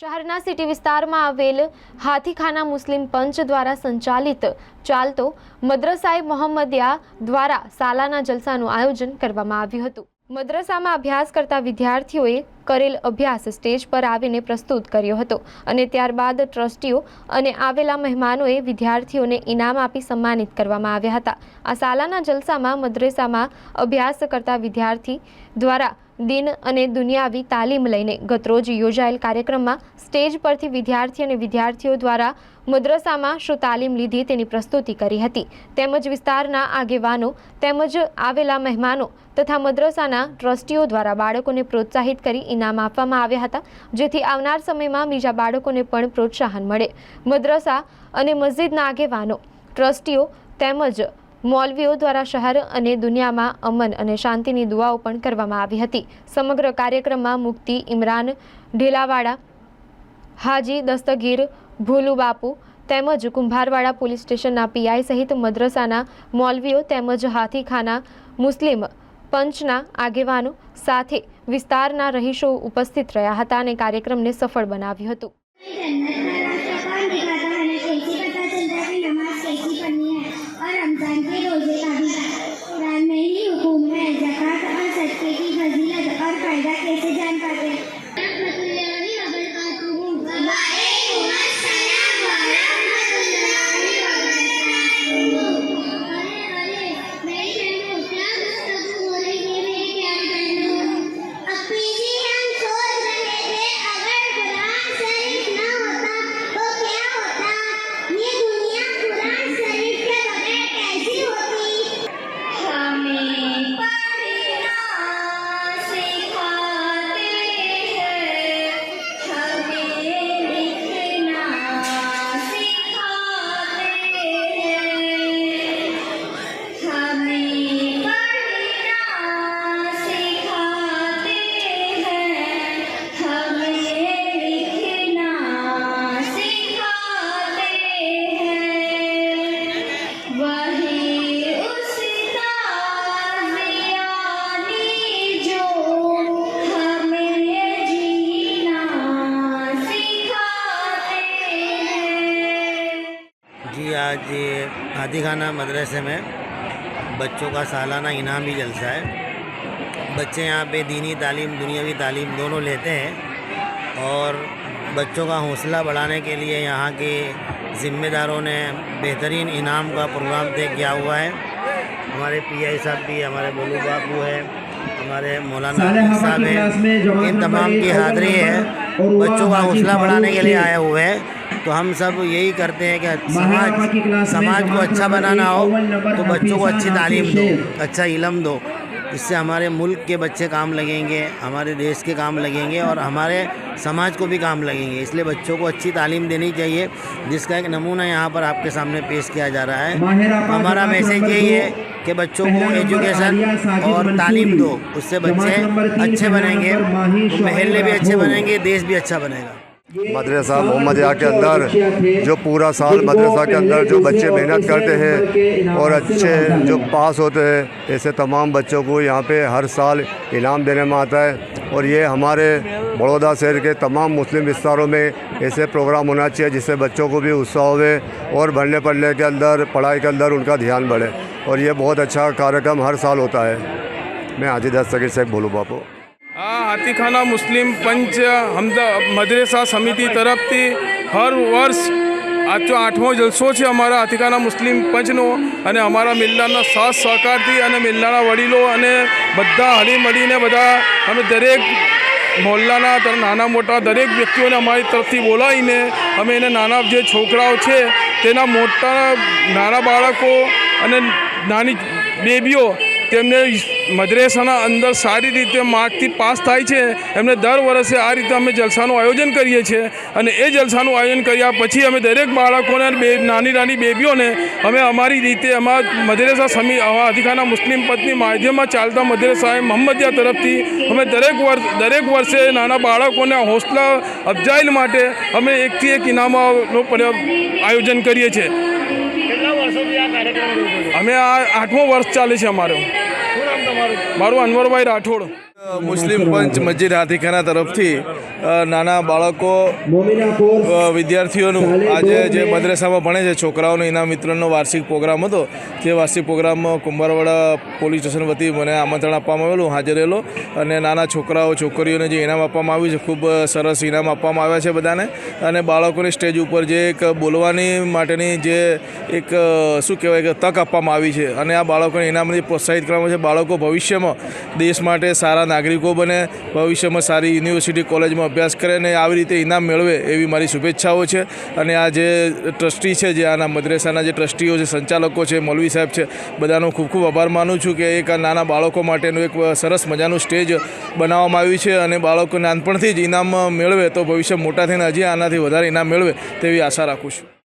શહેરના સિટી વિસ્તારમાં આવેલ હાથીખાના મુસ્લિમ પંચ દ્વારા સંચાલિત ચાલતો મદ્રસાએ મોહમ્મદિયા દ્વારા સાલાના જલસાનું આયોજન કરવામાં આવ્યું હતું. મદ્રસામાં અભ્યાસ કરતા વિદ્યાર્થીઓએ કરેલ અભ્યાસ સ્ટેજ પર આવીને પ્રસ્તુત કર્યો હતો અને ત્યારબાદ ટ્રસ્ટીઓ અને આવેલા મહેમાનોએ વિદ્યાર્થીઓને ઇનામ આપી સન્માનિત કરવામાં આવ્યા હતા. આ શાલાના જલસામાં, મદ્રેસામાં અભ્યાસ કરતા વિદ્યાર્થી દ્વારા દિન અને દુનિયાવી તાલીમ લઈને ગતરોજ યોજાયેલ કાર્યક્રમમાં સ્ટેજ પરથી વિદ્યાર્થી અને વિદ્યાર્થીઓ દ્વારા મદ્રસામાં શું તાલીમ લીધી તેની પ્રસ્તુતિ કરી હતી. તેમજ વિસ્તારના આગેવાનો તેમજ આવેલા મહેમાનો તથા મદ્રસાના ટ્રસ્ટીઓ દ્વારા બાળકોને પ્રોત્સાહિત કરી ઇનામ આપવામાં આવ્યા હતા, જેથી આવનાર સમયમાં બીજા બાળકોને પણ પ્રોત્સાહન મળે. મદ્રસા અને મસ્જિદના આગેવાનો, ટ્રસ્ટીઓ તેમજ મૌલવીઓ દ્વારા શહેર અને દુનિયામાં અમન અને શાંતિની દુઆઓ પણ કરવામાં આવી હતી. સમગ્ર કાર્યક્રમમાં મુક્તિ ઇમરાન, ઢેલાવાડા, હાજી દસ્તગીર ભોલુ બાપુ તેમજ કુંભારવાડા પોલીસ સ્ટેશનના પીઆઈ સહિત મદ્રસાના મૌલવીઓ તેમજ હાથીખાના મુસ્લિમ પંચના આગેવાનો સાથે વિસ્તારના રહીશો ઉપસ્થિત રહ્યા હતા અને કાર્યક્રમને સફળ બનાવ્યું હતું. हाथीखाना मदरसे में बच्चों का सालाना इनाम इनामी जलसा है। बच्चे यहाँ पे दीनी तालीम दुनियावी तालीम दोनों लेते हैं और बच्चों का हौसला बढ़ाने के लिए यहाँ के ज़िम्मेदारों ने बेहतरीन इनाम का प्रोग्राम तय किया हुआ है। हमारे पीआई साहब भी हमारे बोलू बापू है हमारे मौलाना साहब है इन तमाम की हाज़िरी है। बच्चों का हौसला बढ़ाने के लिए आए हुए हैं। तो हम सब यही करते हैं कि समाज समाज को अच्छा बनाना हो तो बच्चों को अच्छी तालीम दो अच्छा इलम दो। इससे हमारे मुल्क के बच्चे काम लगेंगे हमारे देश के काम लगेंगे और हमारे समाज को भी काम लगेंगे। इसलिए बच्चों को अच्छी तालीम देनी चाहिए जिसका एक नमूना यहाँ पर आपके सामने पेश किया जा रहा है। हमारा मैसेज यही है कि बच्चों को एजुकेशन और तालीम दो उससे बच्चे अच्छे बनेंगे तो महल्ले भी अच्छे बनेंगे देश भी अच्छा बनेगा। मदरसा मोहम्मदिया के अंदर जो पूरा साल मदरसा के अंदर जो बच्चे मेहनत करते हैं और अच्छे जो पास होते हैं ऐसे तमाम बच्चों को यहाँ पे हर साल इनाम देने में आता है। और ये हमारे बड़ौदा शहर के तमाम मुस्लिम विस्तारों में ऐसे प्रोग्राम होना चाहिए जिससे बच्चों को भी उत्साह होवे और बढ़ने पढ़ने के अंदर पढ़ाई के अंदर उनका ध्यान बढ़े। और ये बहुत अच्छा कार्यक्रम हर साल होता है। मैं हाजी दस्तगीर शेख बोलूँ बापू। હાથીખાના મુસ્લિમ પંચ હમદા મદરેસા સમિતિ તરફથી હર વર્ષ આજો આઠમો જલસો છે અમારા હાથીખાના મુસ્લિમ પંચનો અને અમારા મિલ્લાના સાથ સહકારથી અને મિલ્લાના વડીલો અને બધા હળી મળીને બધા અમે દરેક મહોલ્લાના નાના મોટા દરેક વ્યક્તિઓને અમારી તરફથી બોલાવીને અમે એને નાના જે છોકરાઓ છે તેના મોટા નાના બાળકો અને નાની બેબીઓ તેમને મદ્રેસાના અંદર સારી રીતે માર્કથી પાસ થાય છે. એમને દર વર્ષે આ રીતે અમે જલસાનું આયોજન કરીએ છીએ અને એ જલસાનું આયોજન કર્યા પછી અમે દરેક બાળકોને બે નાની નાની બેબીઓને અમે અમારી રીતે અમારા મદ્રેસા સમી અધિકારના મુસ્લિમ પત્ની માધ્યમમાં ચાલતા મદ્રેસાએ મોહમ્મદિયા તરફથી અમે દરેક વર્ષ દરેક વર્ષે નાના બાળકોને હોંસલા અફજાઈલ માટે અમે એકથી એક ઇનામોનું આયોજન કરીએ છીએ. અમે આ આઠમો વર્ષ ચાલે છે અમારો. મારું અનવરભાઈ રાઠોડ. મુસ્લિમ પંચ મસ્જિદ હાથીખાના તરફથી નાના બાળકો વિદ્યાર્થીઓનું આજે જે મદ્રેસામાં ભણે છે છોકરાઓનો ઇનામ વિતરણનો વાર્ષિક પ્રોગ્રામ હતો. તે વાર્ષિક પ્રોગ્રામમાં કુંભારવાડા પોલીસ સ્ટેશન વતી મને આમંત્રણ આપવામાં આવેલું. હાજર રહેલો અને નાના છોકરાઓ છોકરીઓને જે ઇનામ આપવામાં આવ્યું છે ખૂબ સરસ ઇનામ આપવામાં આવ્યા છે બધાને. અને બાળકોની સ્ટેજ ઉપર જે એક બોલવાની માટેની જે એક શું કહેવાય કે તક આપવામાં આવી છે. અને આ બાળકોને ઇનામથી પ્રોત્સાહિત કરવામાં છે. બાળકો ભવિષ્યમાં દેશ માટે સારા નાગરિકો બને, ભવિષ્યમાં સારી યુનિવર્સિટી કોલેજમાં અભ્યાસ કરે અને આવી રીતે ઇનામ મેળવે એવી મારી શુભેચ્છાઓ છે. અને આ જે ટ્રસ્ટી છે, જે આના મદ્રેસાના જે ટ્રસ્ટીઓ છે, સંચાલકો છે, મૌલવી સાહેબ છે, બધાનો ખૂબ ખૂબ આભાર માનું છું કે એક નાના બાળકો માટેનું એક સરસ મજાનું સ્ટેજ બનાવવામાં આવ્યું છે અને બાળકો નાનપણથી જ ઇનામ મેળવે તો ભવિષ્ય મોટા થઈને હજી આનાથી વધારે ઇનામ મેળવે તેવી આશા રાખું છું.